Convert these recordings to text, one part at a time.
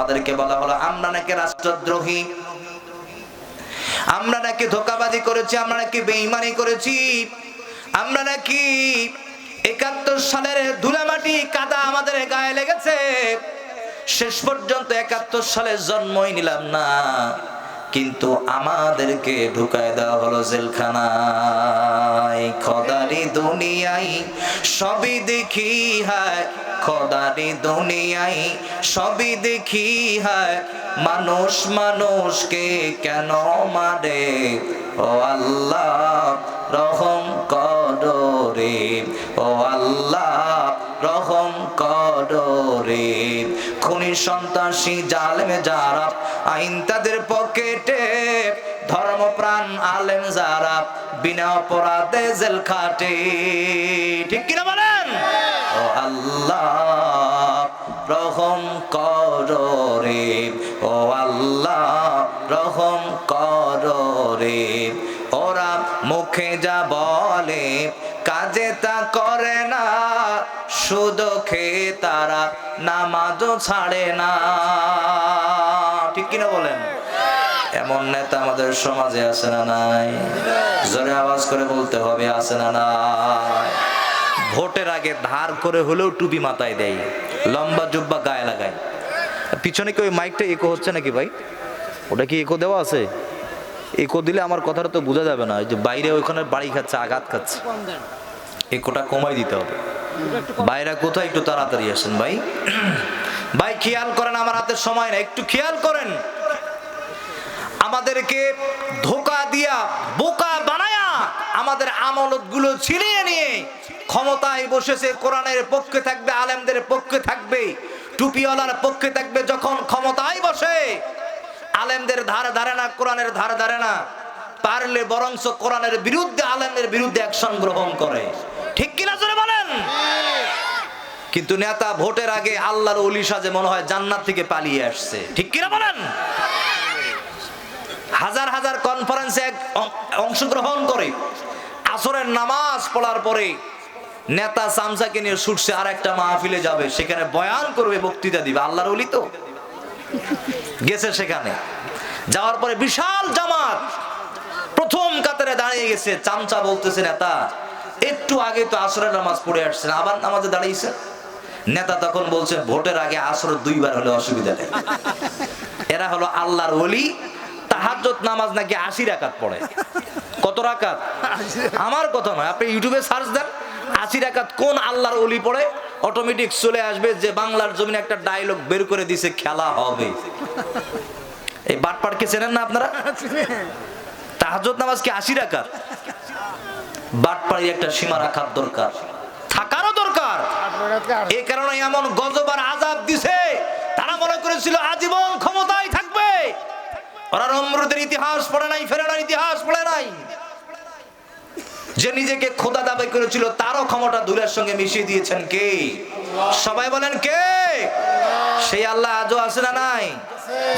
আমাদেরকে বলা হলো, আমরা নাকি রাষ্ট্রদ্রোহী। আমরা নাকি ধোকাবাজি করেছি, আমরা নাকি বেঈমানি করেছি। আমরা নাকি একাত্তর সালের ধুলামাটি, কাদা আমাদের গায়ে লেগেছে। শেষ পর্যন্ত একাত্তর সালে জন্মই নিলাম না। কিন্তু আমাদেরকে ঢুকায় দেওয়া হলো জেলখানায়। খদারি দুনিয়ায় সবই দেখি, হায়। খদারি দুনিয়ায় সবই দেখি হায়। মানুষ মানুষকে কেন মারে? ও আল্লাহ, রহম করো ও আল্লাহ, রহম করো খুনি, সন্ত্রাসী, জালেমে যারা আইন তাদের পকেটে। ধর্মপ্রাণ আলেম যারা বিনা অপরাধে জেল খাটে। ঠিক কিনা বলেন? ও আল্লাহ, রহম করো রে। ও আল্লাহ, রহম করো ওরা মুখে যা বলে, কাজে তা করে না। শুধু খেয়ে তারা নামাজও ছাড়ে না। ঠিক কিনা বলেন? এমন নেতা আমাদের সমাজে আছে না নাই? জোরে আওয়াজ করে বলতে হবে, আছে না নাই? ভোটের আগে ধার করে হলেও টুপি মাথায় দেয়। লম্বা জুব্বা গায়ে লাগায়। পিছনে কি ওই মাইকটা ইকো হচ্ছে নাকি ভাই? ওটা কি ইকো দেওয়া আছে? ইকো দিলে আমার কথাটা তো বোঝা যাবে না। যে বাইরে ওইখানে বাড়ি খাচ্ছে, আঘাত খাচ্ছে। ইকোটা কমাই দিতে হবে। বাইরে কোথায়? একটু তাড়াতাড়ি আসেন ভাই। ভাই, খেয়াল করেন আমার হাতে সময় না একটু খেয়াল করেন। আমাদেরকে ধোকা দিয়া বোকা বানায়া আমাদের আমলতগুলো ছিনিয়ে নিয়ে ক্ষমতায় বসেছে, কোরআনের পক্ষে থাকবে, আলেমদের পক্ষে থাকবে, টুপিওয়ালার পক্ষে থাকবে, যখন ক্ষমতায় বসে, আলেমদের ধারে ধারে না, কোরআনের ধারে ধারে না, পারলে বরংস কোরআনের বিরুদ্ধে, আলেমদের বিরুদ্ধে অ্যাকশন গ্রহণ করে। ঠিক কিনা জোরে বলেন? কিন্তু নেতা ভোটের আগে আল্লাহর অলি সাজে মনে হয় জান্নাত থেকে পালিয়ে আসছে। ঠিক কিনা বলেন? হাজার হাজার কনফারেন্সে অংশগ্রহণ করে। আসরের নামাজ পড়ার পরে নেতা সামসাকে নিয়ে ছুটছে আর একটা মাহফিলে যাবে, সেখানে বয়ান করবে, বক্তৃতা দিবে। আল্লাহর অলি তো। গেছে সেখানে। যাওয়ার পরে বিশাল জামাত প্রথম কাতারে দাঁড়িয়ে গেছে। চামচা বলতেছে, নেতা, একটু আগে তো আসরের নামাজ পড়ে আসছেন, আবার নামাজে দাঁড়িয়েছে নেতা তখন বলছে, ভোটের আগে আসর দুইবার হলে অসুবিধা নেই। এরা হলো আল্লাহর অলি তাহাজ্জত নামাজ নাকি আশি রাকাত পড়ে? কত রাকাত? আমার কথা নয়, আপনি ইউটিউবে সার্চ দেন। আশি রাকাত কোন আল্লাহর ওলি পড়ে? অটোমেটিক চলে আসবে যে বাংলার জমিনে একটা ডায়লগ বের করে দিছে, খেলা হবে। এই বাটপাটকে চেনেন না আপনারা? তাহাজ্জত নামাজ কি আশি রাকাত। বাটপাড়ি একটা সীমা রাখার দরকার। থাকারও দরকার। এই কারণে এমন গজবার আজাব দিছে। তারা মনে করেছিল আজীবন ক্ষমতায় থাকবে। ওরা ইতিহাস পড়ে নাই, ফেরানোর ইতিহাস পড়ে নাই। যে নিজেকে খোদা দাবি করেছিল, তারও ক্ষমতা দূরের সঙ্গে মিশিয়ে দিয়েছেন কে? সবাই বলেন কে? সেই আল্লাহ আজও আছে না নাই?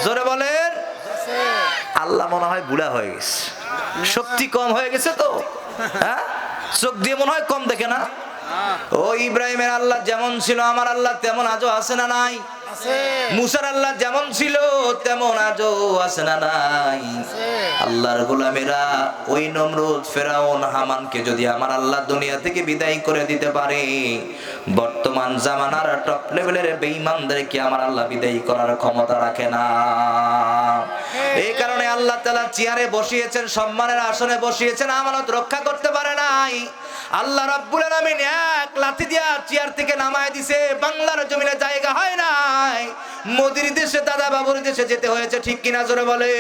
জোরে বলেন। আল্লাহ মনে হয় বুড়া হয়ে গেছে। শক্তি কম হয়ে গেছে তো। হ্যাঁ? চোখ দিয়ে মনে হয় কম দেখে না? ও ইব্রাহিমের আল্লাহ যেমন ছিল, আমার আল্লাহ তেমন আজও আছে না নাই? মুসার আল্লাহ যেমন ছিল তেমন আজও আছে না নাই। আল্লাহর গোলামেরা ওই নমরুদ ফেরাউন হামানকে যদি আমার আল্লাহ দুনিয়া থেকে বিদায় করে দিতে পারে বর্তমান জামানার টপ লেভেলের বেঈমানদেরকে আমার আল্লাহ বিদায় করার ক্ষমতা রাখে না। এই কারণে আল্লাহ তাআলা চেয়ারে বসিয়েছেন সম্মানের আসনে বসিয়েছেন আমানত রক্ষা করতে পারে নাই। আল্লাহ রাব্বুল আলামিন এক লাথি দিয়া চেয়ার থেকে নামায় দিছে বাংলার জমিনে জায়গা হয় নাই মোদির দেশে দাদা বাবুর দেশে যেতে হয়েছে ঠিক কিনা জোরে বলে